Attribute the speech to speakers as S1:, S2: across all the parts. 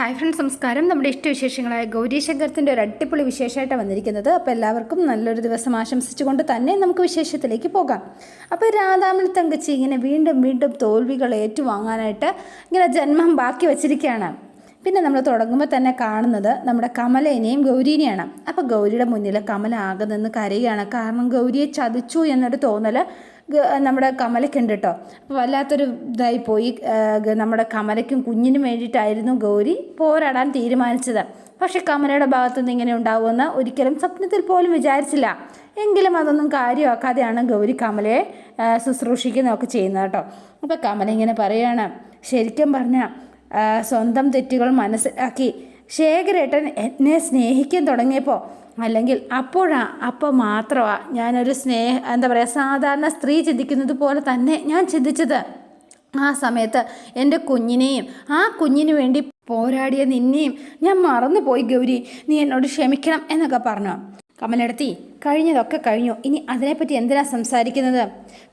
S1: Hi friends സംസ്കാരം നമ്മുടെ ഇഷ്ടവിശേഷങ്ങളായ ഗൗരി ശങ്കരത്തിന്റെ ഒരു അടിപൊളി വിശേഷമായിട്ടാണ് വന്നിരിക്കുന്നത്. അപ്പോൾ എല്ലാവർക്കും നല്ലൊരു ദിവസം ആശംസിച്ചുകൊണ്ട് തന്നെ നമുക്ക് വിശേഷത്തിലേക്ക് പോകാം. അപ്പോൾ രാധാമിൽ തങ്കച്ചി ഇങ്ങനെ വീണ്ടും വീണ്ടും തോൽവികൾ ഏറ്റുവാങ്ങാനായിട്ട് ഇങ്ങനെ ജന്മം ബാക്കി വച്ചിരിക്കുകയാണ്. പിന്നെ നമ്മൾ തുടങ്ങുമ്പോൾ തന്നെ കാണുന്നത് നമ്മുടെ കമലേനെയും ഗൗരീനെയാണ്. അപ്പോൾ ഗൗരിയുടെ മുന്നിൽ കമല ആകെ നിന്ന് കരയുകയാണ്. കാരണം ഗൗരിയെ ചതിച്ചു എന്നൊരു തോന്നൽ നമ്മുടെ കമലയ്ക്കുണ്ട് കേട്ടോ അപ്പോൾ വല്ലാത്തൊരു ഇതായി പോയി. നമ്മുടെ കമലയ്ക്കും കുഞ്ഞിനും വേണ്ടിയിട്ടായിരുന്നു ഗൗരി പോരാടാൻ തീരുമാനിച്ചത്. പക്ഷേ കമലയുടെ ഭാഗത്തുനിന്ന് ഇങ്ങനെ ഉണ്ടാവുമെന്ന് ഒരിക്കലും സ്വപ്നത്തിൽ പോലും വിചാരിച്ചില്ല. എങ്കിലും അതൊന്നും കാര്യമാക്കാതെയാണ് ഗൗരി കമലയെ ശുശ്രൂഷിക്കുന്നതൊക്കെ ചെയ്യുന്നത് കേട്ടോ. അപ്പോൾ കമല ഇങ്ങനെ പറയുകയാണ് ശരിക്കും പറഞ്ഞാൽ സ്വന്തം തെറ്റുകൾ മനസ്സിലാക്കി ശേഖരേട്ടൻ എന്നെ സ്നേഹിക്കാൻ തുടങ്ങിയപ്പോൾ അല്ലെങ്കിൽ അപ്പോഴാ അപ്പോൾ മാത്രമാണ് ഞാനൊരു സ്നേഹ എന്താ പറയുക സാധാരണ സ്ത്രീ ചിന്തിക്കുന്നത് പോലെ തന്നെ ഞാൻ ചിന്തിച്ചത്. ആ സമയത്ത് എന്റെ കുഞ്ഞിനെയും ആ കുഞ്ഞിന് വേണ്ടി പോരാടിയ നിന്നെയും ഞാൻ മറന്നുപോയി ഗൗരി. നീ എന്നോട് ക്ഷമിക്കണം എന്നൊക്കെ പറഞ്ഞു. കമലെടുത്തി കഴിഞ്ഞതൊക്കെ കഴിഞ്ഞു. ഇനി അതിനെപ്പറ്റി എന്തിനാ സംസാരിക്കുന്നത്?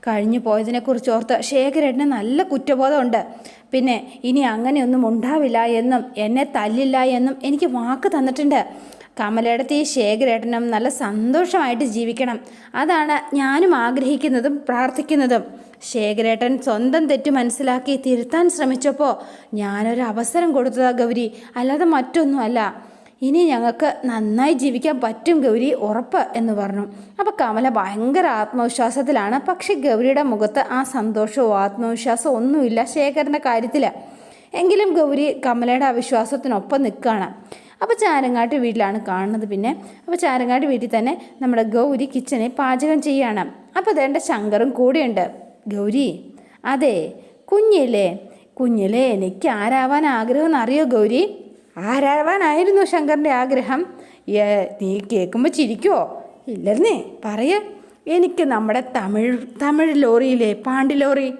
S1: കഴിഞ്ഞു പോയതിനെക്കുറിച്ച് ഓർത്ത് ശേഖരേട്ടന് നല്ല കുറ്റബോധമുണ്ട്. പിന്നെ ഇനി അങ്ങനെയൊന്നും ഉണ്ടാവില്ല എന്നും എന്നെ തല്ലില്ല എന്നും എനിക്ക് വാക്ക് തന്നിട്ടുണ്ട്. കമലടത്തി ശേഖരേട്ടനും നല്ല സന്തോഷമായിട്ട് ജീവിക്കണം. അതാണ് ഞാനും ആഗ്രഹിക്കുന്നതും പ്രാർത്ഥിക്കുന്നതും. ശേഖരേട്ടൻ സ്വന്തം തെറ്റ് മനസ്സിലാക്കി തിരുത്താൻ ശ്രമിച്ചപ്പോൾ ഞാനൊരു അവസരം കൊടുത്തതാ ഗൗരി. അല്ലാതെ മറ്റൊന്നുമല്ല. ഇനി ഞങ്ങൾക്ക് നന്നായി ജീവിക്കാൻ പറ്റും ഗൗരി ഉറപ്പ് എന്ന് പറഞ്ഞു. അപ്പോൾ കമല ഭയങ്കര ആത്മവിശ്വാസത്തിലാണ്. പക്ഷെ ഗൗരിയുടെ മുഖത്ത് ആ സന്തോഷവും ആത്മവിശ്വാസവും ഒന്നുമില്ല ശേഖരന്റെ കാര്യത്തിൽ എങ്കിലും ഗൗരി കമലയുടെ അവിശ്വാസത്തിനൊപ്പം നിൽക്കുകയാണ്. അപ്പോൾ ചാരങ്ങാട്ട് വീട്ടിലാണ് കാണുന്നത് പിന്നെ. അപ്പോൾ ചാരങ്ങാട്ട് വീട്ടിൽ തന്നെ നമ്മുടെ ഗൗരി കിച്ചണിൽ പാചകം ചെയ്യാണ് അപ്പോൾ അതേണ്ട ശങ്കറും കൂടെയുണ്ട്. ഗൗരി അതെ കുഞ്ഞില്ലേ? കുഞ്ഞിലെ എനിക്ക് ആരാവാൻ ആഗ്രഹം എന്നറിയോ ഗൗരി? ആരാവാനായിരുന്നു ശങ്കറിന്റെ ആഗ്രഹം? നീ കേൾക്കുമ്പോൾ ചിരിക്കുമോ ഇല്ലെന്നേ പറയ. എനിക്ക് നമ്മുടെ തമിഴ് തമിഴ് ലോറിയിലെ പാണ്ടി ലോറി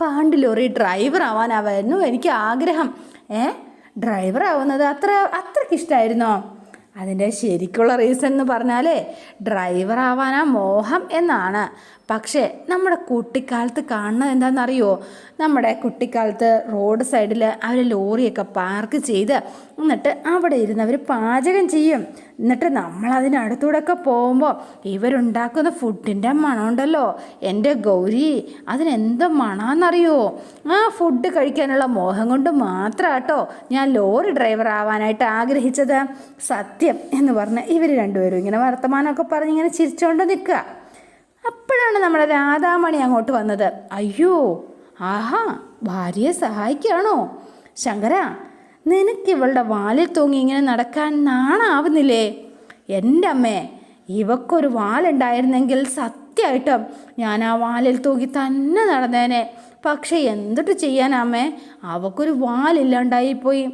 S1: പാണ്ടി ലോറി ഡ്രൈവർ ആവാനാവായിരുന്നു എനിക്ക് ആഗ്രഹം. ഏ? ഡ്രൈവർ ആവുന്നത് അത്ര അത്രയ്ക്ക് ഇഷ്ടമായിരുന്നോ അതിന്റെ ശരിക്കുള്ള റീസൺ എന്ന് പറഞ്ഞാലേ ഡ്രൈവർ ആവാനാ മോഹം എന്നാണ്. പക്ഷേ നമ്മുടെ കുട്ടിക്കാലത്ത് കാണുന്നത് എന്താണെന്നറിയോ? നമ്മുടെ കുട്ടിക്കാലത്ത് റോഡ് സൈഡിൽ അവർ ലോറിയൊക്കെ പാർക്ക് ചെയ്ത് എന്നിട്ട് അവിടെ ഇരുന്ന് അവർ പാചകം ചെയ്യും. എന്നിട്ട് നമ്മൾ അതിനടുത്തൂടെയൊക്കെ പോകുമ്പോൾ ഇവരുണ്ടാക്കുന്ന ഫുഡിന്റെ മണമുണ്ടല്ലോ എന്റെ ഗൗരി അതിനെന്ത് മണമെന്നറിയോ ആ ഫുഡ് കഴിക്കാനുള്ള മോഹം കൊണ്ട് മാത്രമാട്ടോ ഞാൻ ലോറി ഡ്രൈവർ ആവാനായിട്ട് ആഗ്രഹിച്ചത്. സത്യം എന്ന് പറഞ്ഞ് ഇവർ രണ്ടുപേരും ഇങ്ങനെ വർത്തമാനമൊക്കെ പറഞ്ഞ് ഇങ്ങനെ ചിരിച്ചുകൊണ്ട് നിൽക്കുക. അപ്പോഴാണ് നമ്മുടെ രാധാമണി അങ്ങോട്ട് വന്നത്. അയ്യോ ആഹാ ഭാര്യയെ സഹായിക്കുകയാണോ? ശങ്കര നിനക്ക് ഇവളുടെ വാലിൽ തൂങ്ങി ഇങ്ങനെ നടക്കാൻ നാണാവുന്നില്ലേ? എന്റെ അമ്മേ ഇവക്കൊരു വാലുണ്ടായിരുന്നെങ്കിൽ സത്യമായിട്ടും ഞാൻ ആ വാലിൽ തൂങ്ങി തന്നെ നടന്നേനെ. പക്ഷേ എന്തിട്ട് ചെയ്യാനമ്മേ അവക്കൊരു വാലില്ലാണ്ടായിപ്പോയി.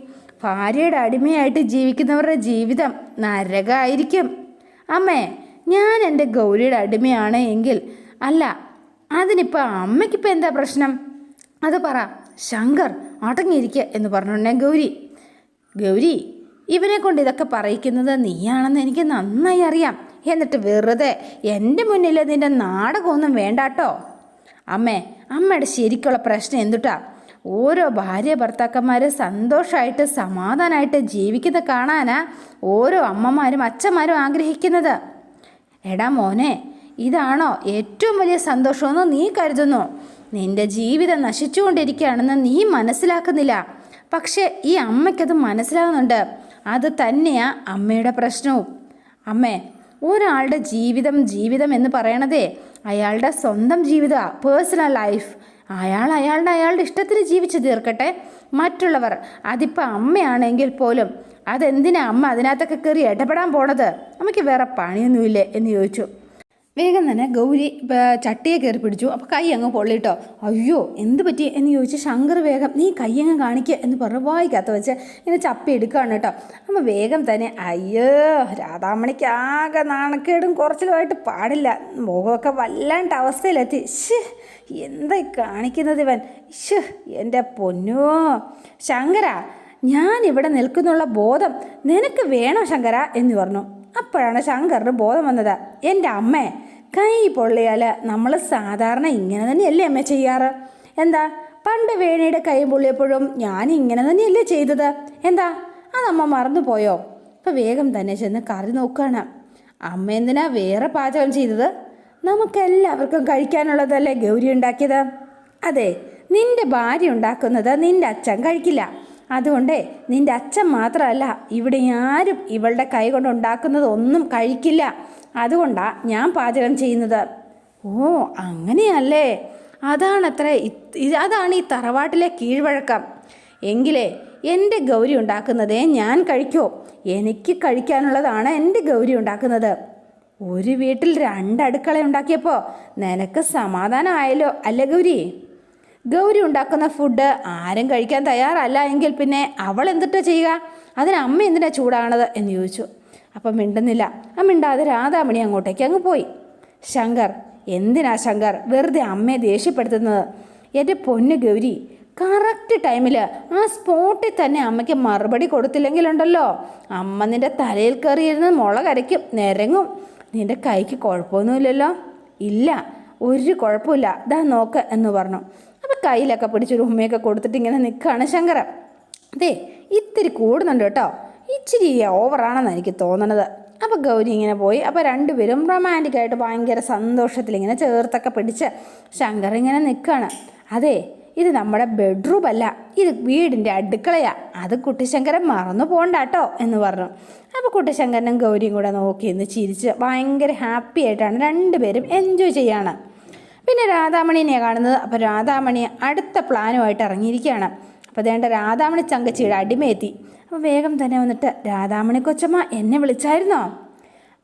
S1: ഭാര്യയുടെ അടിമയായിട്ട് ജീവിക്കുന്നവരുടെ ജീവിതം നരകമായിരിക്കും അമ്മേ ഞാൻ എന്റെ ഗൗരിയുടെ അടിമയാണ് എങ്കിൽ അല്ല അതിനിപ്പോൾ അമ്മയ്ക്കിപ്പോൾ എന്താ പ്രശ്നം? അത് പറ. ശങ്കർ അടങ്ങിയിരിക്കുക എന്ന് പറഞ്ഞുണ്ടേ ഗൗരി. ഗൗരി ഇവനെ കൊണ്ട് ഇതൊക്കെ പറയിക്കുന്നത് നീയാണെന്ന് എനിക്ക് നന്നായി അറിയാം. എന്നിട്ട് വെറുതെ എന്റെ മുന്നിൽ നിന്റെ നാടകമൊന്നും വേണ്ടാട്ടോ. അമ്മേ അമ്മയുടെ ശരിക്കുള്ള പ്രശ്നം എന്തുട്ടാ? ഓരോ ഭാര്യ ഭർത്താക്കന്മാർ സന്തോഷമായിട്ട് സമാധാനമായിട്ട് ജീവിക്കുന്നത് കാണാനാ ഓരോ അമ്മമാരും അച്ഛന്മാരും ആഗ്രഹിക്കുന്നത്. എടാ മോനെ ഇതാണോ ഏറ്റവും വലിയ സന്തോഷമെന്ന് നീ കരുതുന്നു? നിന്റെ ജീവിതം നശിച്ചുകൊണ്ടിരിക്കുകയാണെന്ന് നീ മനസ്സിലാക്കുന്നില്ല. പക്ഷേ ഈ അമ്മയ്ക്കത് മനസ്സിലാകുന്നുണ്ട് അത് തന്നെയാ അമ്മയുടെ പ്രശ്നവും. അമ്മേ ഒരാളുടെ ജീവിതം ജീവിതം എന്ന് പറയണതേ അയാളുടെ സ്വന്തം ജീവിതമാണ് പേഴ്സണൽ ലൈഫ് അയാൾ അയാളുടെ അയാളുടെ ഇഷ്ടത്തിന് ജീവിച്ചു തീർക്കട്ടെ. മറ്റുള്ളവർ. അതിപ്പോൾ അമ്മയാണെങ്കിൽ പോലും അതെന്തിനാ അമ്മ അതിനകത്തൊക്കെ കയറി ഇടപെടാൻ പോണത്? അമ്മയ്ക്ക് വേറെ പണിയൊന്നുമില്ലേ? എന്ന് ചോദിച്ചു. വേഗം തന്നെ ഗൗരി ചട്ടിയെ കയറി പിടിച്ചു. അപ്പോൾ കൈ അങ്ങ് പൊള്ളിട്ടോ അയ്യോ എന്ത് പറ്റി എന്ന് ചോദിച്ച് ശങ്കർ വേഗം നീ കൈ അങ്ങ് കാണിക്കുക എന്ന് പറഞ്ഞു വായിക്കാത്ത വെച്ച് ഇങ്ങനെ ചപ്പി എടുക്കുകയാണ് കേട്ടോ അപ്പം വേഗം തന്നെ അയ്യോ രാധാമണിക്ക് ആകെ നാണക്കേടും കുറച്ചിലുമായിട്ട് പാടില്ല. മുഖമൊക്കെ വല്ലാണ്ട് അവസ്ഥയിലെത്തി. ശ്ശേ എന്തായി കാണിക്കുന്നത് ഇവൻ? ഷു എന്റെ പൊന്നോ. ശങ്കര ഞാൻ ഇവിടെ നിൽക്കുന്നുള്ള ബോധം നിനക്ക് വേണോ ശങ്കര? എന്ന് പറഞ്ഞു. അപ്പോഴാണ് ശങ്കറിന് ബോധം വന്നത് എന്റെ അമ്മേ കൈ പൊള്ളിയാൽ നമ്മൾ സാധാരണ ഇങ്ങനെ തന്നെയല്ലേ അമ്മ ചെയ്യാറ്? എന്താ? പണ്ട് വേണിയുടെ കൈ പൊള്ളിയപ്പോഴും ഞാൻ ഇങ്ങനെ തന്നെയല്ലേ ചെയ്തത്. എന്താ? അതമ്മ മറന്നുപോയോ ഇപ്പം വേഗം തന്നെ ചെന്ന് കറി നോക്കുകയാണ് അമ്മ എന്തിനാ വേറെ പാചകം ചെയ്തത്? നമുക്കെല്ലാവർക്കും കഴിക്കാനുള്ളതല്ലേ ഗൗരി ഉണ്ടാക്കിയത്? അതെ നിന്റെ ഭാര്യ ഉണ്ടാക്കുന്നത് നിന്റെ അച്ഛൻ കഴിക്കില്ല. അതുകൊണ്ട് നിന്റെ അച്ഛൻ മാത്രമല്ല ഇവിടെ ആരും ഇവളുടെ കൈ കൊണ്ട് ഉണ്ടാക്കുന്നത് ഒന്നും കഴിക്കില്ല. അതുകൊണ്ടാണ് ഞാൻ പാചകം ചെയ്യുന്നത്. ഓ അങ്ങനെയല്ലേ? അതാണത്ര അതാണ് ഈ തറവാട്ടിലെ കീഴ്വഴക്കം. എങ്കിലേ എന്റെ ഗൗരി ഉണ്ടാക്കുന്നതേ ഞാൻ കഴിക്കൂ. എനിക്ക് കഴിക്കാനുള്ളതാണ് എന്റെ ഗൗരി ഉണ്ടാക്കുന്നത്. ഒരു വീട്ടിൽ രണ്ട് അടുക്കള ഉണ്ടാക്കിയപ്പോൾ നിനക്ക് സമാധാനമായല്ലോ അല്ലേ ഗൗരി? ഗൗരി ഉണ്ടാക്കുന്ന ഫുഡ് ആരും കഴിക്കാൻ തയ്യാറല്ല എങ്കിൽ പിന്നെ അവൾ എന്തിട്ടാ ചെയ്യുക? അതിന് അമ്മ എന്തിനാ ചൂടാണത് എന്ന് ചോദിച്ചു. അപ്പം മിണ്ടുന്നില്ല. ആ മിണ്ടാതെ രാധാമണി അങ്ങോട്ടേക്ക് അങ്ങ് പോയി. ശങ്കർ എന്തിനാ ശങ്കർ? വെറുതെ അമ്മയെ ദേഷ്യപ്പെടുത്തുന്നത്? എന്റെ പൊന്നു ഗൗരി കറക്റ്റ് ടൈമിൽ ആ സ്പോട്ടിൽ തന്നെ അമ്മയ്ക്ക് മറുപടി കൊടുത്തില്ലെങ്കിലുണ്ടല്ലോ. അമ്മ നിന്റെ തലയിൽ കയറിയിരുന്ന് മുള കരയ്ക്കും നിരങ്ങും. നിന്റെ കൈക്ക് കുഴപ്പമൊന്നുമില്ലല്ലോ. ഇല്ല ഒരു കുഴപ്പമില്ല. ദാ നോക്ക് എന്ന് പറഞ്ഞു. അപ്പം കയ്യിലൊക്കെ പിടിച്ചൊരു ഉമ്മയൊക്കെ കൊടുത്തിട്ട് ഇങ്ങനെ നിൽക്കുകയാണ് ശങ്കരൻ. അതെ ഇത്തിരി കൂടുന്നുണ്ട് കേട്ടോ. ഇച്ചിരി ഓവറാണെന്ന് എനിക്ക് തോന്നണത്. അപ്പോൾ ഗൗരി ഇങ്ങനെ പോയി. അപ്പോൾ രണ്ടുപേരും റൊമാന്റിക്കായിട്ട് ഭയങ്കര സന്തോഷത്തിൽ ഇങ്ങനെ ചേർത്തൊക്കെ പിടിച്ച് ശങ്കർ ഇങ്ങനെ നിൽക്കുകയാണ് അതെ ഇത് നമ്മുടെ ബെഡ്റൂം അല്ല. ഇത് വീടിന്റെ അടുക്കളയാ. അത് കുട്ടിശങ്കരൻ മറന്നു പോകണ്ട കേട്ടോ എന്ന് പറഞ്ഞു. അപ്പോൾ കുട്ടിശങ്കരനും ഗൗരിയും കൂടെ നോക്കി എന്ന് ചിരിച്ച് ഭയങ്കര ഹാപ്പി ആയിട്ടാണ് രണ്ടുപേരും എൻജോയ് ചെയ്യാണ്. പിന്നെ രാധാമണിനെയാണ് കാണുന്നത്. അപ്പോൾ രാധാമണി അടുത്ത പ്ലാനുമായിട്ട് ഇറങ്ങിയിരിക്കുകയാണ്. അപ്പോൾ അതേണ്ട രാധാമണി ചങ്കച്ചിയുടെ അടിമയെത്തി. അപ്പോൾ വേഗം തന്നെ വന്നിട്ട് രാധാമണി കൊച്ചമ്മ എന്നെ വിളിച്ചായിരുന്നോ?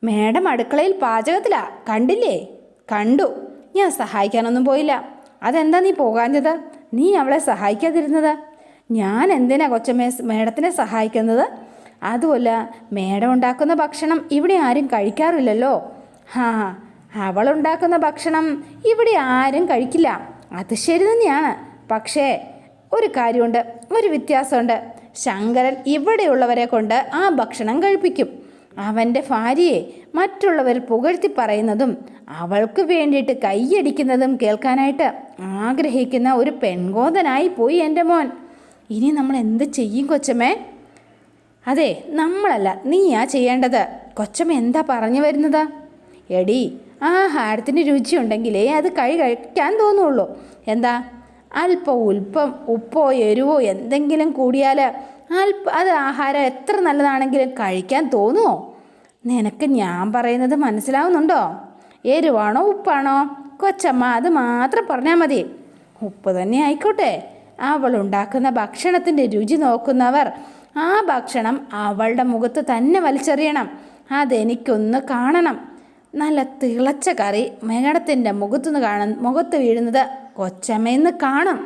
S1: മേഡം അടുക്കളയിൽ പാചകത്തിലാ. കണ്ടില്ലേ? കണ്ടു. ഞാൻ സഹായിക്കാനൊന്നും പോയില്ല. അതെന്താ നീ പോകാഞ്ഞത്? നീ അവളെ സഹായിക്കാതിരുന്നത്? ഞാൻ എന്തിനാ കൊച്ചമ്മയെ മേഡത്തിനെ സഹായിക്കുന്നത്? അതുമല്ല മേഡം ഉണ്ടാക്കുന്ന ഭക്ഷണം ഇവിടെ ആരും കഴിക്കാറില്ലല്ലോ. ഹാ. അവളുണ്ടാക്കുന്ന ഭക്ഷണം ഇവിടെ ആരും കഴിക്കില്ല. അത് ശരി തന്നെയാണ്. പക്ഷേ ഒരു കാര്യമുണ്ട് ഒരു വ്യത്യാസമുണ്ട്. ശങ്കരൻ ഇവിടെയുള്ളവരെ കൊണ്ട് ആ ഭക്ഷണം കഴിപ്പിക്കും. അവന്റെ ഭാര്യയെ മറ്റുള്ളവർ പുകഴ്ത്തി പറയുന്നതും അവൾക്ക് വേണ്ടിയിട്ട് കൈയടിക്കുന്നതും കേൾക്കാനായിട്ട് ആഗ്രഹിക്കുന്ന ഒരു പെൺകോതനായി പോയി എന്റെ മോൻ. ഇനി നമ്മൾ എന്ത് ചെയ്യും കൊച്ചമ്മേ? അതെ നമ്മളല്ല നീയാ ചെയ്യേണ്ടത്. കൊച്ചമ്മ എന്താ പറഞ്ഞു വരുന്നത്? എടി ആഹാരത്തിന് രുചിയുണ്ടെങ്കിലേ അത് കഴി കഴിക്കാൻ തോന്നുള്ളൂ. എന്താ? അല്പം ഉൽപ്പം ഉപ്പോ എരിവോ എന്തെങ്കിലും കൂടിയാൽ അല്പ അത് ആഹാരം എത്ര നല്ലതാണെങ്കിലും കഴിക്കാൻ തോന്നുമോ നിനക്ക് ഞാൻ പറയുന്നത് മനസ്സിലാവുന്നുണ്ടോ? എരിവാണോ ഉപ്പാണോ? കൊച്ചമ്മ അത് മാത്രം പറഞ്ഞാൽ മതി. ഉപ്പ് തന്നെ ആയിക്കോട്ടെ. അവൾ ഉണ്ടാക്കുന്ന ഭക്ഷണത്തിന്റെ രുചി നോക്കുന്നവർ ആ ഭക്ഷണം അവളുടെ മുഖത്ത് തന്നെ വലിച്ചെറിയണം. അതെനിക്കൊന്ന് കാണണം. നല്ല തിളച്ച കറി മേഘടത്തിന്റെ മുഖത്തുനിന്ന് കാണാൻ മുഖത്ത് വീഴുന്നത് കൊച്ചമ്മയെന്ന് കാണും.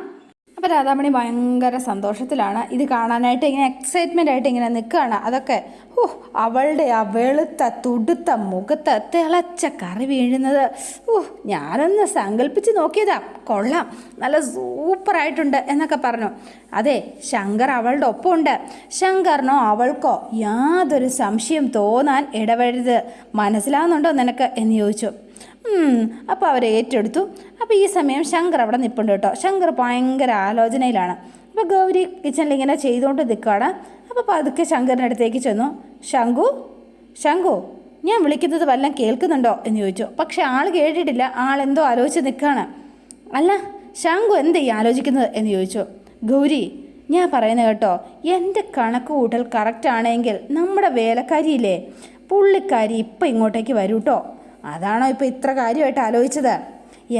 S1: അപ്പോൾ രാധാമണി ഭയങ്കര സന്തോഷത്തിലാണ്. ഇത് കാണാനായിട്ട് ഇങ്ങനെ എക്സൈറ്റ്മെന്റ് ആയിട്ട് ഇങ്ങനെ നിൽക്കുകയാണ് അതൊക്കെ ഓ അവളുടെ ആ വെളുത്ത തുടുത്ത മുഖത്ത് തിളച്ച കറി വീഴുന്നത്. ഓ ഞാനൊന്ന് സങ്കല്പിച്ച് നോക്കിയതാ. കൊള്ളാം. നല്ല സൂപ്പറായിട്ടുണ്ട് എന്നൊക്കെ പറഞ്ഞു. അതെ ശങ്കർ അവളുടെ ഒപ്പമുണ്ട്. ശങ്കറിനോ അവൾക്കോ യാതൊരു സംശയം തോന്നാൻ ഇടവരുത്. മനസ്സിലാവുന്നുണ്ടോ നിനക്ക്? എന്ന് ചോദിച്ചു. അപ്പോൾ അവരെ ഏറ്റെടുത്തു. അപ്പോൾ ഈ സമയം ശങ്കർ അവിടെ നിൽപ്പുണ്ട് കേട്ടോ. ശങ്കർ ഭയങ്കര ആലോചനയിലാണ്. അപ്പോൾ ഗൗരി കിച്ചണിൽ ഇങ്ങനെ ചെയ്തുകൊണ്ട് നിൽക്കുകയാണ് അപ്പോൾ പതുക്കെ ശങ്കറിന്റെ അടുത്തേക്ക് ചെന്നു. ശങ്കു ശങ്കു ഞാൻ വിളിക്കുന്നത് വല്ലതും കേൾക്കുന്നുണ്ടോ എന്ന് ചോദിച്ചു. പക്ഷെ ആൾ കേട്ടിട്ടില്ല. ആൾ എന്തോ ആലോചിച്ച് നിൽക്കുകയാണ് അല്ല ശങ്കു എന്താ ഈ ആലോചിക്കുന്നത് എന്ന് ചോദിച്ചു. ഗൗരി ഞാൻ പറയുന്നത് കേട്ടോ. എന്റെ കണക്ക് കൂട്ടൽ കറക്റ്റ് ആണെങ്കിൽ നമ്മുടെ വേലക്കാരിയില്ലേ? പുള്ളിക്കാരി ഇപ്പം ഇങ്ങോട്ടേക്ക് വരൂട്ടോ അതാണോ ഇപ്പോൾ ഇത്ര കാര്യമായിട്ട് ആലോചിച്ചത്?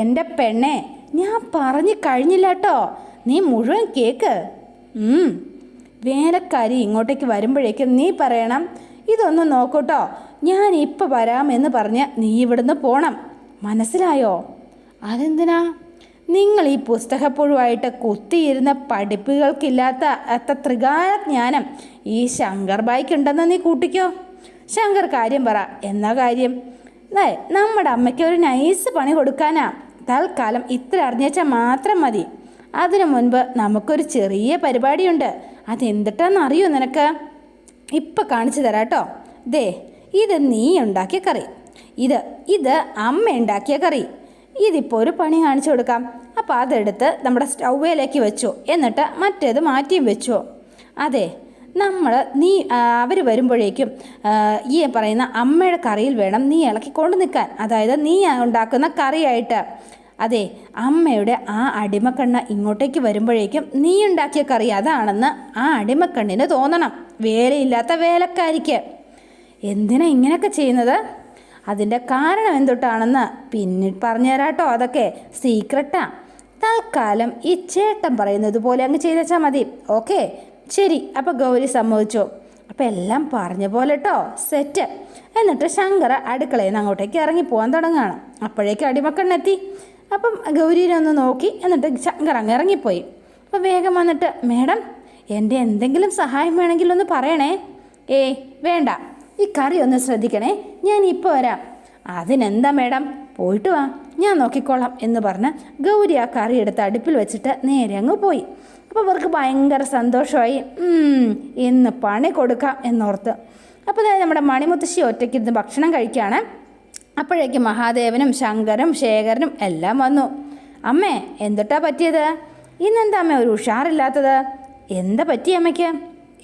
S1: എന്റെ പെണ്ണെ ഞാൻ പറഞ്ഞു കഴിഞ്ഞില്ല കേട്ടോ നീ മുഴുവൻ കേക്ക്. വേലക്കാരി ഇങ്ങോട്ടേക്ക് വരുമ്പോഴേക്കും നീ പറയണം ഇതൊന്ന് നോക്കൂട്ടോ. ഞാൻ ഇപ്പം വരാമെന്ന് പറഞ്ഞ് നീ ഇവിടുന്ന് പോണം. മനസ്സിലായോ? അതെന്തിനാ? നിങ്ങൾ ഈ പുസ്തകപ്പുഴുവായിട്ട് കുത്തിയിരുന്ന പഠിപ്പുകൾക്കില്ലാത്ത അത്ര ത്രികാല ജ്ഞാനം ഈ ശങ്കർ ബായിക്കുണ്ടെന്ന് നീ കൂട്ടിക്കോ. ശങ്കർ കാര്യം പറ. എന്നാ കാര്യം? ദേ, നമ്മുടെ അമ്മയ്ക്ക് ഒരു നൈസ് പണി കൊടുക്കാനാ. തൽക്കാലം ഇത്ര അറിഞ്ഞേച്ചാൽ മാത്രം മതി. അതിനു മുൻപ് നമുക്കൊരു ചെറിയ പരിപാടിയുണ്ട്. അതെന്തിട്ടാന്ന് അറിയോ നിനക്ക്? ഇപ്പം കാണിച്ചു തരാം കേട്ടോ ദേ ഇത് നീ ഉണ്ടാക്കിയ കറി. ഇത് ഇത് അമ്മ ഉണ്ടാക്കിയ കറി. ഇതിപ്പോൾ ഒരു പണി കാണിച്ചു കൊടുക്കാം. അപ്പോൾ അതെടുത്ത് നമ്മുടെ സ്റ്റൗവേലേക്ക് വെച്ചു. എന്നിട്ട് മറ്റേത് മാറ്റിയും വെച്ചു. അതെ നമ്മൾ നീ അവർ വരുമ്പോഴേക്കും ഈ പറയുന്ന അമ്മയുടെ കറിയിൽ വേണം നീ ഇളക്കി ഇളക്കിക്കൊണ്ട് നിൽക്കാൻ. അതായത് നീ ഉണ്ടാക്കുന്ന കറിയായിട്ട്. അതെ അമ്മയുടെ ആ അടിമക്കണ്ണ ഇങ്ങോട്ടേക്ക് വരുമ്പോഴേക്കും നീ ഉണ്ടാക്കിയ കറി അതാണെന്ന് ആ അടിമക്കണ്ണിന് തോന്നണം. വേലയില്ലാത്ത വേലക്കാരിക്ക്. എന്തിനാ ഇങ്ങനെയൊക്കെ ചെയ്യുന്നത്? അതിന്റെ കാരണം എന്തൊട്ടാണെന്ന് പിന്നെ പറഞ്ഞുതരാട്ടോ അതൊക്കെ. സീക്രട്ടാ തൽക്കാലം ഈ ചേട്ടൻ പറയുന്നത് പോലെ അങ്ങ് ചെയ്തേച്ചാൽ മതി. ഓക്കെ ശരി അപ്പോൾ ഗൗരി സമ്മതിച്ചു. അപ്പോൾ എല്ലാം പറഞ്ഞ പോലെ കേട്ടോ സെറ്റ് എന്നിട്ട് ശങ്കർ അടുക്കളയിൽ നിന്ന് അങ്ങോട്ടേക്ക് ഇറങ്ങി പോകാൻ തുടങ്ങുകയാണ്. അപ്പോഴേക്ക് അടിമക്കണ്ണെത്തി അപ്പം ഗൗരീനെ ഒന്ന് നോക്കി എന്നിട്ട് ശങ്കർ അങ്ങ് ഇറങ്ങിപ്പോയി. അപ്പം വേഗം വന്നിട്ട് മേഡം എന്റെ എന്തെങ്കിലും സഹായം വേണമെങ്കിൽ ഒന്ന് പറയണേ. ഏയ് വേണ്ട. ഈ കറി ഒന്ന് ശ്രദ്ധിക്കണേ. ഞാൻ ഇപ്പോൾ വരാം. അതിനെന്താ മേഡം? പോയിട്ട് വാ. ഞാൻ നോക്കിക്കോളാം എന്ന് പറഞ്ഞ് ഗൗരി ആ കറി എടുത്ത് അടുപ്പിൽ വെച്ചിട്ട് നേരെ അങ്ങ് പോയി. അപ്പോൾ അവർക്ക് ഭയങ്കര സന്തോഷമായി. "ഉം, ഇന്ന് പണി കൊടുക്കാം എന്നോർത്ത്. അപ്പോൾ നമ്മുടെ മണിമുത്തശ്ശി ഒറ്റയ്ക്കിരുന്ന് ഭക്ഷണം കഴിക്കുകയാണ് അപ്പോഴേക്കും മഹാദേവനും ശങ്കരും ശേഖരനും എല്ലാം വന്നു. അമ്മേ എന്തിട്ടാ പറ്റിയത്? ഇന്നെന്താ അമ്മ ഒരു ഉഷാറില്ലാത്തത്? എന്താ പറ്റി അമ്മയ്ക്ക്?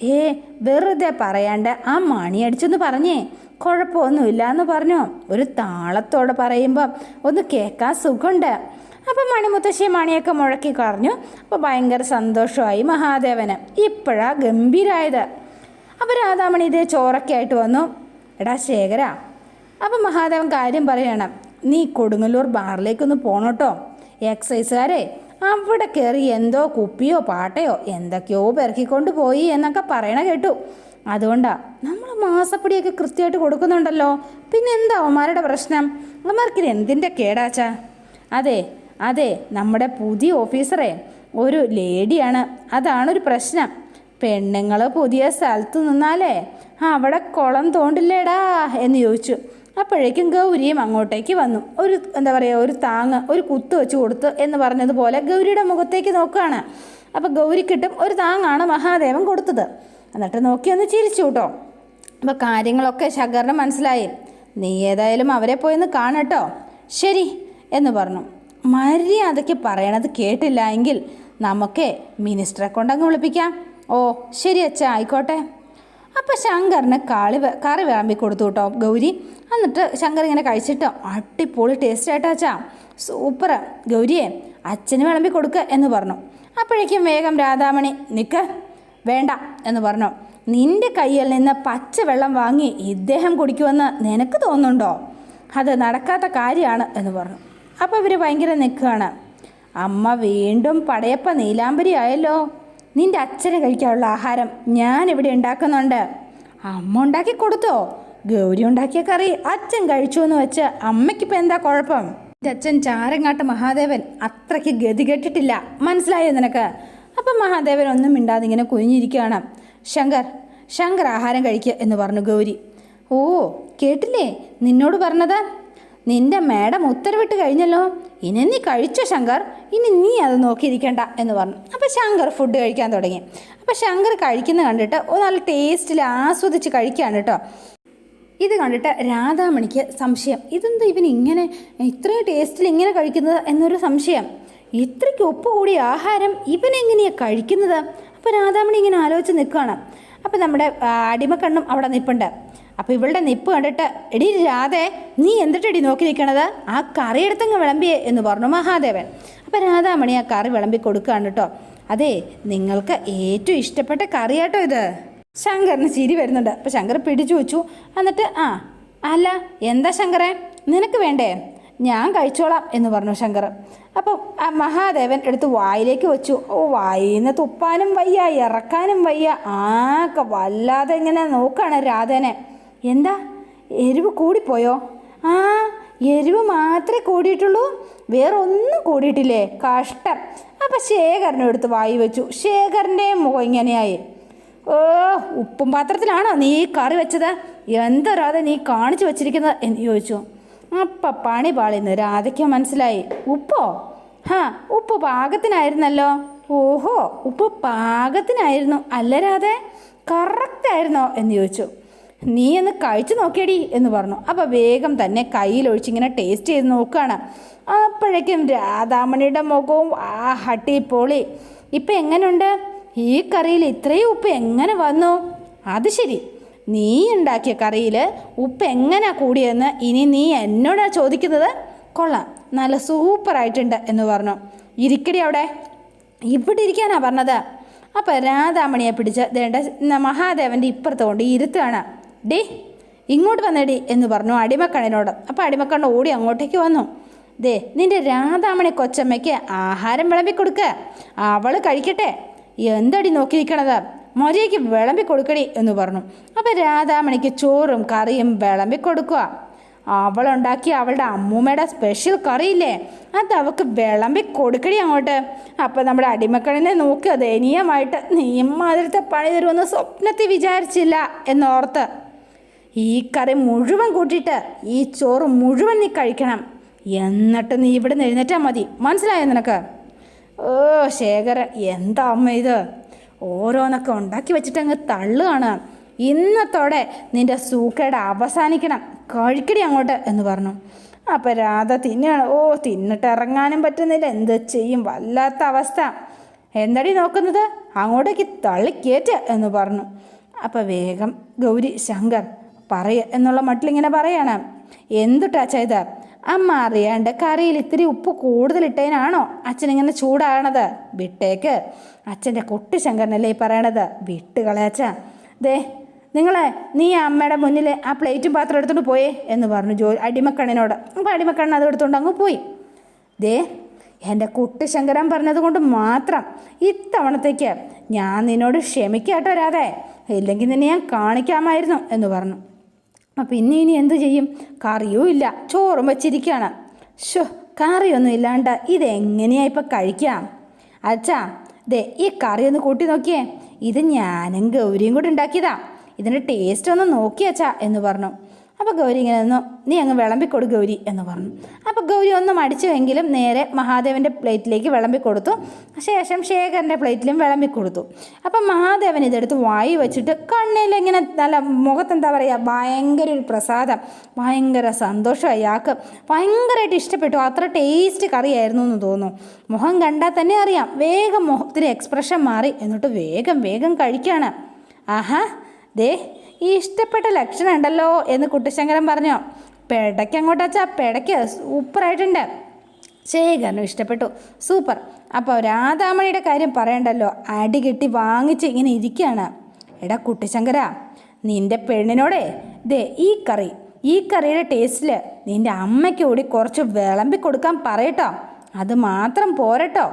S1: ഏ വെറുതെ പറയാണ്ട് ആ മണി അടിച്ചെന്ന് പറഞ്ഞേ. കുഴപ്പമൊന്നുമില്ല എന്ന് പറഞ്ഞു. ഒരു താളത്തോടെ പറയുമ്പം ഒന്ന് കേൾക്കാൻ സുഖമുണ്ട്. അപ്പം മണിമുത്തശ്ശി മണിയൊക്കെ മുഴക്കി കറഞ്ഞു അപ്പോൾ ഭയങ്കര സന്തോഷമായി. മഹാദേവന് ഇപ്പോഴാ ഗംഭീരായത്. അപ്പോൾ രാധാമണി ഇതേ ചോറൊക്കെ ആയിട്ട് വന്നു. എടാ ശേഖര അപ്പം മഹാദേവൻ കാര്യം പറയണം. നീ കൊടുങ്ങല്ലൂർ ബാറിലേക്കൊന്ന് പോണോട്ടോ. എക്സൈസുകാരെ അവിടെ കയറി എന്തോ കുപ്പിയോ പാട്ടയോ എന്തൊക്കെയോ പെറുക്കിക്കൊണ്ട് പോയി എന്നൊക്കെ പറയണ കേട്ടു. അതുകൊണ്ടാ നമ്മൾ മാസപ്പടിയൊക്കെ കൃത്യമായിട്ട് കൊടുക്കുന്നുണ്ടല്ലോ. പിന്നെ എന്താ അവന്മാരുടെ പ്രശ്നം? അവന്മാർക്കിത് എന്തിന്റെ കേടാച്ചാ? അതെ അതെ നമ്മുടെ പുതിയ ഓഫീസറെ ഒരു ലേഡിയാണ്. അതാണൊരു പ്രശ്നം. പെണ്ണുങ്ങൾ പുതിയ സ്ഥലത്ത് നിന്നാലേ അവിടെ കുളം തോണ്ടില്ലേടാ എന്ന് ചോദിച്ചു. അപ്പോഴേക്കും ഗൗരിയും അങ്ങോട്ടേക്ക് വന്നു. ഒരു എന്താ പറയുക ഒരു താങ്ങ് ഒരു കുത്ത് വെച്ച് കൊടുത്ത് എന്ന് പറഞ്ഞതുപോലെ ഗൗരിയുടെ മുഖത്തേക്ക് നോക്കുകയാണ്. അപ്പോൾ ഗൗരിക്കിട്ടും ഒരു താങ്ങാണ് മഹാദേവൻ കൊടുത്തത്. എന്നിട്ട് നോക്കി ഒന്ന് ചിരിച്ചു കേട്ടോ. അപ്പോൾ കാര്യങ്ങളൊക്കെ ശകറിന് മനസ്സിലായി. നീ ഏതായാലും അവരെ പോയി ഒന്ന് കാണട്ടോ ശരി എന്ന് പറഞ്ഞു. മര്യാദയ്ക്ക് പറയണത് കേട്ടില്ല എങ്കിൽ നമുക്ക് മിനിസ്റ്ററെ കൊണ്ടങ്ങ് വിളിപ്പിക്കാം. ഓ ശരി അച്ഛ ആയിക്കോട്ടെ. അപ്പം ശങ്കറിന് കാളി കറി വിളമ്പി കൊടുത്തു കേട്ടോ ഗൗരി. എന്നിട്ട് ശങ്കർ ഇങ്ങനെ കഴിച്ചിട്ട് അടിപൊളി ടേസ്റ്റ് ആയിട്ടോ അച്ഛാ. സൂപ്പർ ഗൗരിയെ അച്ഛന് വിളമ്പി കൊടുക്കുക എന്ന് പറഞ്ഞു. അപ്പോഴേക്കും വേഗം രാധാമണി നിൽക്ക് വേണ്ട എന്ന് പറഞ്ഞു. നിന്റെ കയ്യിൽ നിന്ന് പച്ചവെള്ളം വാങ്ങി ഇദ്ദേഹം കുടിക്കുമെന്ന് നിനക്ക് തോന്നുന്നുണ്ടോ? അത് നടക്കാത്ത കാര്യമാണ് എന്ന് പറഞ്ഞു. അപ്പോൾ ഇവർ ഭയങ്കര നിൽക്കുകയാണ് അമ്മ വീണ്ടും പടയപ്പ നീലാംബരി ആയല്ലോ. നിന്റെ അച്ഛനെ കഴിക്കാനുള്ള ആഹാരം ഞാൻ ഇവിടെ ഉണ്ടാക്കുന്നുണ്ട്. അമ്മ ഉണ്ടാക്കി കൊടുത്തോ? ഗൗരി ഉണ്ടാക്കിയ കറി അച്ഛൻ കഴിച്ചു എന്ന് വെച്ച് അമ്മയ്ക്കിപ്പോൾ എന്താ കുഴപ്പം? അച്ഛൻ ചാരങ്ങാട്ട് മഹാദേവൻ അത്രയ്ക്ക് ഗതി കെട്ടിട്ടില്ല. മനസ്സിലായോ നിനക്ക്? അപ്പം മഹാദേവൻ ഒന്നും മിണ്ടാതെ ഇങ്ങനെ കുഞ്ഞിരിക്കുകയാണ് ശങ്കർ ശങ്കർ ആഹാരം കഴിക്കുക എന്ന് പറഞ്ഞു ഗൗരി. ഓ കേട്ടില്ലേ? നിന്നോട് പറഞ്ഞത്? നിന്റെ മേഡം ഉത്തരവിട്ട് കഴിഞ്ഞല്ലോ. ഇനി നീ കഴിച്ചോ ശങ്കർ? ഇനി നീ അത് നോക്കിയിരിക്കണ്ട എന്ന് പറഞ്ഞു. അപ്പോൾ ശങ്കർ ഫുഡ് കഴിക്കാൻ തുടങ്ങി. അപ്പോൾ ശങ്കർ കഴിക്കുന്ന കണ്ടിട്ട് നല്ല ടേസ്റ്റിൽ ആസ്വദിച്ച് കഴിക്കുകയാണ് കേട്ടോ ഇത് കണ്ടിട്ട് രാധാമണിക്ക് സംശയം. ഇതെന്താ ഇവൻ ഇങ്ങനെ ഇത്രയും ടേസ്റ്റിൽ ഇങ്ങനെ കഴിക്കുന്നത് എന്നൊരു സംശയം. ഇത്രയ്ക്ക് ഉപ്പ് കൂടിയ ആഹാരം ഇവനെങ്ങനെയാണ് കഴിക്കുന്നത്? അപ്പോൾ രാധാമണി ഇങ്ങനെ ആലോചിച്ച് നിൽക്കുകയാണ്. അപ്പോൾ നമ്മുടെ അടിമക്കണ്ണും അവിടെ നിൽപ്പുണ്ട്. അപ്പോൾ ഇവളുടെ നിപ്പ് കണ്ടിട്ട് എടി രാധേ നീ എന്തിട്ടടി നോക്കി നിൽക്കണത് ആ കറി എടുത്തങ്ങ് വിളമ്പിയേ എന്ന് പറഞ്ഞു മഹാദേവൻ. അപ്പോൾ രാധാമണി ആ കറി വിളമ്പി കൊടുക്കുകയാണ് കേട്ടോ. അതെ നിങ്ങൾക്ക് ഏറ്റവും ഇഷ്ടപ്പെട്ട കറിയാട്ടോ ഇത്. ശങ്കറിന് ചിരി വരുന്നുണ്ട്. അപ്പോൾ ശങ്കർ പിടിച്ചു വെച്ചു. എന്നിട്ട് ആ അല്ല എന്താ ശങ്കറെ? നിനക്ക് വേണ്ടേ? ഞാൻ കഴിച്ചോളാം എന്ന് പറഞ്ഞു ശങ്കർ. അപ്പോൾ ആ മഹാദേവൻ എടുത്ത് വായിലേക്ക് വെച്ചു. ഓ വായിന്ന് തുപ്പാനും വയ്യ ഇറക്കാനും വയ്യ. ആകെ വല്ലാതെ ഇങ്ങനെ നോക്കുകയാണ് രാധേനെ. എന്താ? എരിവ് കൂടിപ്പോയോ? ആ എരിവ് മാത്രമേ കൂടിയിട്ടുള്ളൂ. വേറെ ഒന്നും കൂടിയിട്ടില്ലേ? കഷ്ടം. അപ്പം ശേഖരനും എടുത്ത് വായി വെച്ചു. ശേഖരന്റെ മുഖം ഇങ്ങനെയായി. ഓ ഉപ്പും പാത്രത്തിലാണോ നീ കറി വെച്ചത്? എന്താ രാധ നീ കാണിച്ചു വെച്ചിരിക്കുന്നത് എന്ന് ചോദിച്ചു. അപ്പം പണി പാളിന്ന് രാധയ്ക്ക് മനസ്സിലായി. ഉപ്പോ? ഹാ ഉപ്പ് പാകത്തിനായിരുന്നല്ലോ. ഓഹോ ഉപ്പ് പാകത്തിനായിരുന്നു. അല്ല രാധേ കറക്റ്റ് ആയിരുന്നോ എന്ന് ചോദിച്ചു. നീ ഒന്ന് കഴിച്ചു നോക്കിയടി എന്ന് പറഞ്ഞു. അപ്പോൾ വേഗം തന്നെ കയ്യിലൊഴിച്ച് ഇങ്ങനെ ടേസ്റ്റ് ചെയ്ത് നോക്കുകയാണ് അപ്പോഴേക്കും രാധാമണിയുടെ മുഖവും ആ ഹട്ടി പൊളി ഇപ്പം എങ്ങനെയുണ്ട് ഈ കറിയിൽ ഇത്രയും ഉപ്പ് എങ്ങനെ വന്നു? അത് ശരി. നീ ഉണ്ടാക്കിയ കറിയിൽ ഉപ്പ് എങ്ങനെ കൂടിയെന്ന് ഇനി നീ എന്നോടാ ചോദിക്കുന്നത്? കൊള്ളാം. നല്ല സൂപ്പറായിട്ടുണ്ട് എന്ന് പറഞ്ഞു. ഇരിക്കടി അവിടെ. ഇവിടെ ഇരിക്കാനാണ് പറഞ്ഞത്. അപ്പം രാധാമണിയെ പിടിച്ച് ദേണ്ട മഹാദേവന്റെ ഇപ്പുറത്ത് കൊണ്ട് ഇരുത്തുകയാണ്. ഡേ ഇങ്ങോട്ട് വന്നേടി എന്ന് പറഞ്ഞു അടിമക്കണ്ണനോട്. അപ്പോൾ അടിമക്കണ്ണ ഓടി അങ്ങോട്ടേക്ക് വന്നു. ദേ നിന്റെ രാധാമണി കൊച്ചമ്മയ്ക്ക് ആഹാരം വിളമ്പി കൊടുക്കുക അവൾ കഴിക്കട്ടെ. എന്തടി നോക്കി നിൽക്കണത് മൊരയ്ക്ക് വിളമ്പി കൊടുക്കടി എന്ന് പറഞ്ഞു. അപ്പോൾ രാധാമണിക്ക് ചോറും കറിയും വിളമ്പി കൊടുക്കുക. അവളുണ്ടാക്കിയ അവളുടെ അമ്മൂമ്മയുടെ സ്പെഷ്യൽ കറിയില്ലേ അത് അവൾക്ക് വിളമ്പി കൊടുക്കടി അങ്ങോട്ട്. അപ്പം നമ്മുടെ അടിമക്കണിനെ നോക്കുക ദയനീയമായിട്ട് നീ മാതിരത്തെ പണി തരുമെന്ന് സ്വപ്നത്തിൽ വിചാരിച്ചില്ല എന്നോർത്ത്. ഈ കറി മുഴുവൻ കൂട്ടിയിട്ട് ഈ ചോറ് മുഴുവൻ നീ കഴിക്കണം. എന്നിട്ട് നീ ഇവിടെ എഴുന്നേറ്റാൽ മതി. മനസ്സിലായോ നിനക്ക്? ഓ ശേഖര എന്താ അമ്മ ഇത്? ഓരോന്നൊക്കെ ഉണ്ടാക്കി വെച്ചിട്ട് അങ്ങ് തള്ളുകയാണ് ഇന്നത്തോടെ നിന്റെ സൂക്കേട് അവസാനിക്കണം. കഴിക്കടി അങ്ങോട്ട് എന്ന് പറഞ്ഞു. അപ്പം രാധ തിന്നാണ്. ഓ തിന്നിട്ട് ഇറങ്ങാനും പറ്റുന്നില്ല. എന്ത് ചെയ്യും? വല്ലാത്ത അവസ്ഥ. എന്തടി നോക്കുന്നത്? അങ്ങോട്ടേക്ക് തള്ളിക്കേറ്റ് എന്ന് പറഞ്ഞു. അപ്പം വേഗം ഗൗരി ശങ്കർ പറയ എന്നുള്ള മട്ടിലിങ്ങനെ പറയണം. എന്തുട്ടാ ചെയ്ത? അമ്മ അറിയാണ്ട് കറിയിൽ ഇത്തിരി ഉപ്പ് കൂടുതലിട്ടതിനാണോ അച്ഛനിങ്ങനെ ചൂടാണത് വിട്ടേക്ക്. അച്ഛന്റെ കുട്ടി ശങ്കരനല്ലേ ഈ പറയണത്? വിട്ട് കളയച്ച. ദേ നിങ്ങളെ നീ അമ്മയുടെ മുന്നിൽ ആ പ്ലേറ്റും പാത്രം എടുത്തുകൊണ്ട് പോയേ എന്ന് പറഞ്ഞു ജോ അടിമക്കണ്ണിനോട്. അപ്പോൾ അടിമക്കണ്ണൻ അത് എടുത്തുകൊണ്ട് അങ്ങ് പോയി. ദേ എന്റെ കുട്ടി ശങ്കരൻ പറഞ്ഞത് കൊണ്ട് മാത്രം ഇത്തവണത്തേക്ക് ഞാൻ നിന്നോട് ക്ഷമിക്കാട്ടോ രാധേ. ഇല്ലെങ്കിൽ നിന്നെ ഞാൻ കാണിക്കാമായിരുന്നു എന്ന് പറഞ്ഞു. പിന്നെ ഇനി എന്തു ചെയ്യും? കറിയും ഇല്ല. ചോറും വച്ചിരിക്കുകയാണ് ഷോ കറിയൊന്നും ഇല്ലാണ്ട്. ഇതെങ്ങനെയാണ് ഇപ്പം കഴിക്കാം? അച്ഛാ ദേ ഈ കറി ഒന്ന് കൂട്ടി നോക്കിയേ. ഇത് ഞാനും ഗൗരിയും കൂടി ഉണ്ടാക്കിയതാ. ഇതിന്റെ ടേസ്റ്റ് ഒന്ന് നോക്കിയച്ചാ എന്ന് പറഞ്ഞു. അപ്പോൾ ഗൗരി ഇങ്ങനെ നിന്നു നീ അങ്ങ് വിളമ്പിക്കൊടു ഗൗരി എന്ന് പറഞ്ഞു. അപ്പോൾ ഗൗരി ഒന്ന് മടിച്ചുവെങ്കിലും നേരെ മഹാദേവന്റെ പ്ലേറ്റിലേക്ക് വിളമ്പി കൊടുത്തു ശേഷം ശേഖരന്റെ പ്ലേറ്റിലും വിളമ്പി കൊടുത്തു അപ്പം മഹാദേവൻ ഇതെടുത്ത് വായി വെച്ചിട്ട് കണ്ണിലിങ്ങനെ നല്ല നല്ല മുഖത്തെന്താ പറയുക ഭയങ്കര ഒരു പ്രസാദം ഭയങ്കര സന്തോഷം അയാൾക്ക്. ഭയങ്കരമായിട്ട് ഇഷ്ടപ്പെട്ടു. അത്ര ടേസ്റ്റ് കറിയായിരുന്നു എന്ന് തോന്നുന്നു. മുഖം കണ്ടാൽ തന്നെ അറിയാം വേഗം മുഖത്തിന് എക്സ്പ്രഷൻ മാറി. എന്നിട്ട് വേഗം വേഗം കഴിക്കുകയാണ് ആഹാ ദേ ഈ ഇഷ്ടപ്പെട്ട ലക്ഷണം ഉണ്ടല്ലോ എന്ന് കുട്ടിശങ്കരൻ പറഞ്ഞു. പെടയ്ക്ക് അങ്ങോട്ടാച്ചാ പെടയ്ക്ക് സൂപ്പറായിട്ടുണ്ട്. ശേഖരനും ഇഷ്ടപ്പെട്ടു. സൂപ്പർ. അപ്പോൾ രാധാമണിയുടെ കാര്യം പറയണ്ടല്ലോ. അടി കെട്ടി വാങ്ങിച്ച് ഇങ്ങനെ ഇരിക്കുകയാണ്. എടാ കുട്ടിശങ്കര നിന്റെ പെണ്ണിനോടെ ദേ ഈ കറി ഈ കറിയുടെ ടേസ്റ്റിൽ നിന്റെ അമ്മയ്ക്ക് കൂടി കുറച്ച് വിളമ്പി കൊടുക്കാൻ പറയട്ടോ. അത് മാത്രം പോരട്ടോ.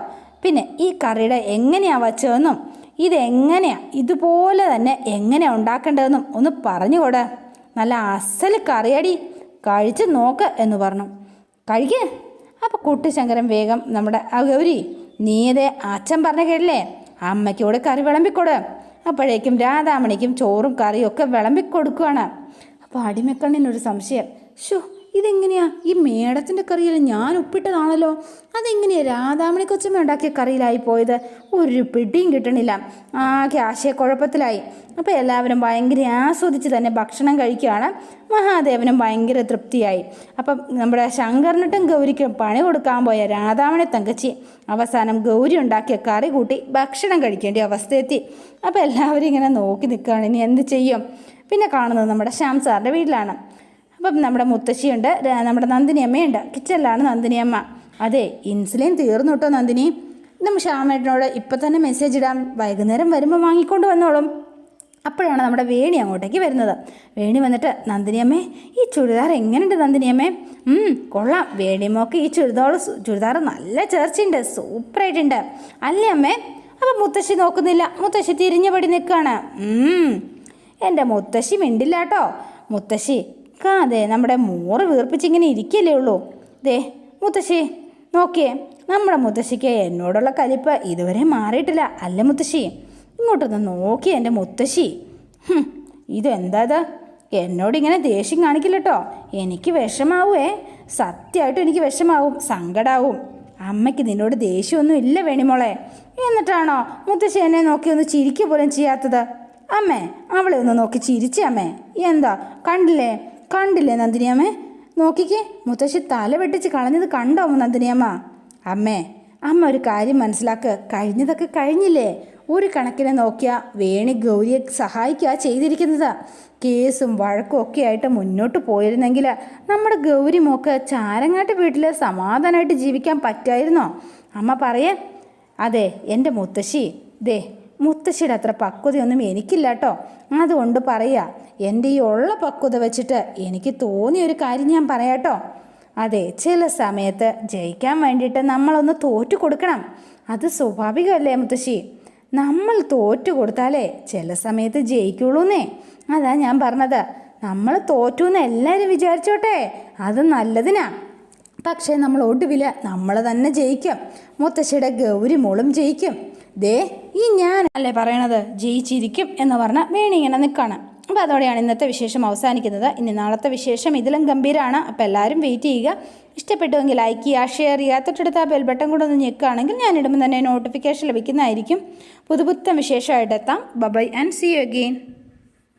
S1: പിന്നെ ഈ കറിയുടെ എങ്ങനെയാണ് വച്ചതെന്നും ഇതെങ്ങനെയാ? ഇതുപോലെ തന്നെ എങ്ങനെയാ ഉണ്ടാക്കേണ്ടതെന്നും ഒന്ന് പറഞ്ഞുകൊട് നല്ല അസൽ കറിയടി. കഴിച്ച് നോക്ക് എന്ന് പറഞ്ഞു. കഴിക്കേ. അപ്പോൾ കുട്ടിശങ്കരൻ വേഗം നമ്മുടെ ആ ഗൗരി നീയതേ അച്ഛൻ പറഞ്ഞ കേട്ടില്ലേ? അമ്മയ്ക്ക് കൂടെ കറി വിളമ്പിക്കൊട്. അപ്പോഴേക്കും രാധാമണിക്കും ചോറും കറിയും ഒക്കെ വിളമ്പിക്കൊടുക്കുകയാണ് അപ്പോൾ അടിമക്കണ്ണിനൊരു സംശയം. ഷോ ഇതെങ്ങനെയാ? ഈ മേടത്തിന്റെ കറിയിൽ ഞാൻ ഉപ്പിട്ടതാണല്ലോ. അതെങ്ങനെയാ രാധാമണി കൊച്ചമ്മ ഉണ്ടാക്കിയ കറിയിലായി പോയത്? ഒരു പിടിയും കിട്ടണില്ല. ആകെ ആശയക്കുഴപ്പത്തിലായി. അപ്പോൾ എല്ലാവരും ഭയങ്കര ആസ്വദിച്ച് തന്നെ ഭക്ഷണം കഴിക്കുകയാണ്. മഹാദേവനും ഭയങ്കര തൃപ്തിയായി. അപ്പം നമ്മുടെ ശങ്കറിനിട്ടും ഗൗരിക്കും പണി കൊടുക്കാൻ പോയ രാധാമണി തങ്കച്ചി അവസാനം ഗൗരി ഉണ്ടാക്കിയ കറി കൂട്ടി ഭക്ഷണം കഴിക്കേണ്ട അവസ്ഥയെത്തി. അപ്പോൾ എല്ലാവരും ഇങ്ങനെ നോക്കി നിൽക്കുകയാണ്. ഇനി എന്ത് ചെയ്യും? പിന്നെ കാണുന്നത് നമ്മുടെ ശ്യാം സാറിന്റെ വീട്ടിലാണ്. അപ്പം നമ്മുടെ മുത്തശ്ശിയുണ്ട്. നമ്മുടെ നന്ദിനി അമ്മയുണ്ട് കിച്ചണിലാണ് നന്ദിനി അമ്മ അതെ ഇൻസുലിൻ തീർന്നു കേട്ടോ നന്ദിനി. നമ്മൾ ശ്യാമേട്ടനോട് ഇപ്പം തന്നെ മെസ്സേജ് ഇടാം. വൈകുന്നേരം വരുമ്പോൾ വാങ്ങിക്കൊണ്ട് വന്നോളും. അപ്പോഴാണ് നമ്മുടെ വേണി അങ്ങോട്ടേക്ക് വരുന്നത്. വേണി വന്നിട്ട് നന്ദിനിയമ്മേ ഈ ചുരിദാർ എങ്ങനെയുണ്ട് നന്ദിനിയമ്മേ? കൊള്ളാം. വേണിമോക്ക് ഈ ചുരിദാർ ചുരിദാർ നല്ല ചേർച്ചയുണ്ട്. സൂപ്പറായിട്ടുണ്ട്. അല്ലേ അമ്മേ? അപ്പം മുത്തശ്ശി നോക്കുന്നില്ല. മുത്തശ്ശി തിരിഞ്ഞപടി നിൽക്കുകയാണ്. എന്റെ മുത്തശ്ശി മിണ്ടില്ല കേട്ടോ. മുത്തശ്ശി കാതെ നമ്മുടെ മോറ് വീർപ്പിച്ചിങ്ങനെ ഇരിക്കല്ലേ ഉള്ളൂ. ദേ മുത്തശ്ശി നോക്കിയേ നമ്മുടെ മുത്തശ്ശിക്ക് എന്നോടുള്ള കലിപ്പ് ഇതുവരെ മാറിയിട്ടില്ല അല്ല മുത്തശ്ശി? ഇങ്ങോട്ടൊന്ന് നോക്കി എന്റെ മുത്തശ്ശി. ഇതെന്താ ഇത് എന്നോടിങ്ങനെ ദേഷ്യം കാണിക്കില്ല കേട്ടോ എനിക്ക് വിഷമാവുമേ സത്യമായിട്ടും എനിക്ക് വിഷമാവും സങ്കടാവും. അമ്മയ്ക്ക് നിന്നോട് ദേഷ്യമൊന്നും ഇല്ല വേണിമോളെ. എന്നിട്ടാണോ മുത്തശ്ശി എന്നെ നോക്കി ഒന്ന് ചിരിക്കുക പോലും ചെയ്യാത്തത്? അമ്മേ അവളെ ഒന്ന് നോക്കി ചിരിച്ചേ അമ്മേ. എന്താ കണ്ടില്ലേ? കണ്ടില്ലേ നന്ദിനിയമ്മേ? നോക്കിക്കേ മുത്തശ്ശി തല വെട്ടിച്ച് കളഞ്ഞത് കണ്ടോ നന്ദിനിയമ്മ? അമ്മേ അമ്മ ഒരു കാര്യം മനസ്സിലാക്ക്. കഴിഞ്ഞതൊക്കെ കഴിഞ്ഞില്ലേ? ഒരു കണക്കിനെ നോക്കിയാൽ വേണി ഗൗരിയെ സഹായിക്കുക ചെയ്തിരിക്കുന്നത്. കേസും വഴക്കും ഒക്കെ ആയിട്ട് മുന്നോട്ട് പോയിരുന്നെങ്കിൽ നമ്മുടെ ഗൗരി മോക്ക് ചാരങ്ങാട്ട് വീട്ടിൽ സമാധാനമായിട്ട് ജീവിക്കാൻ പറ്റായിരുന്നോ? അമ്മ പറയേ അതെ എന്റെ മുത്തശ്ശി ദേ മുത്തശ്ശിയുടെ അത്ര പക്വതയൊന്നും എനിക്കില്ല കേട്ടോ അതുകൊണ്ട് പറയുക എന്റെ ഈ ഉള്ള പക്വത വെച്ചിട്ട് എനിക്ക് തോന്നിയ ഒരു കാര്യം ഞാൻ പറയാട്ടോ. അതെ ചില സമയത്ത് ജയിക്കാൻ വേണ്ടിയിട്ട് നമ്മളൊന്ന് തോറ്റു കൊടുക്കണം. അത് സ്വാഭാവികമല്ലേ മുത്തശ്ശി? നമ്മൾ തോറ്റു കൊടുത്താലേ ചില സമയത്ത് ജയിക്കുള്ളൂന്നേ. അതാ ഞാൻ പറഞ്ഞത്. നമ്മൾ തോറ്റു എന്ന് എല്ലാവരും വിചാരിച്ചോട്ടെ? അത് നല്ലതിനാ. പക്ഷേ നമ്മൾ ഒടുവിൽ നമ്മൾ തന്നെ ജയിക്കും. മുത്തശ്ശിയുടെ ഗൗരി മോളും ജയിക്കും. ദേ ഈ ഞാൻ അല്ലേ പറയണത്? ജയിച്ചിരിക്കും എന്ന് പറഞ്ഞാൽ വേണി ഇങ്ങനെ നിൽക്കുകയാണ് അപ്പോൾ അതോടെയാണ് ഇന്നത്തെ വിശേഷം അവസാനിക്കുന്നത്. ഇനി നാളത്തെ വിശേഷം ഇതിലും ഗംഭീരമാണ് അപ്പോൾ എല്ലാവരും വെയിറ്റ് ചെയ്യുക. ഇഷ്ടപ്പെട്ടുവെങ്കിൽ ലൈക്ക് ചെയ്യുക ഷെയർ ചെയ്യുക. തൊട്ടടുത്ത് ആ ബെൽ ബട്ടൺ കൂടെ ഒന്ന് ഞെക്കുകയാണെങ്കിൽ ഞാൻ ഇടുമ്പോൾ തന്നെ നോട്ടിഫിക്കേഷൻ ലഭിക്കുന്നതായിരിക്കും. പുതുപുത്തൻ വിശേഷമായിട്ട് എത്താം. Bye bye and see you again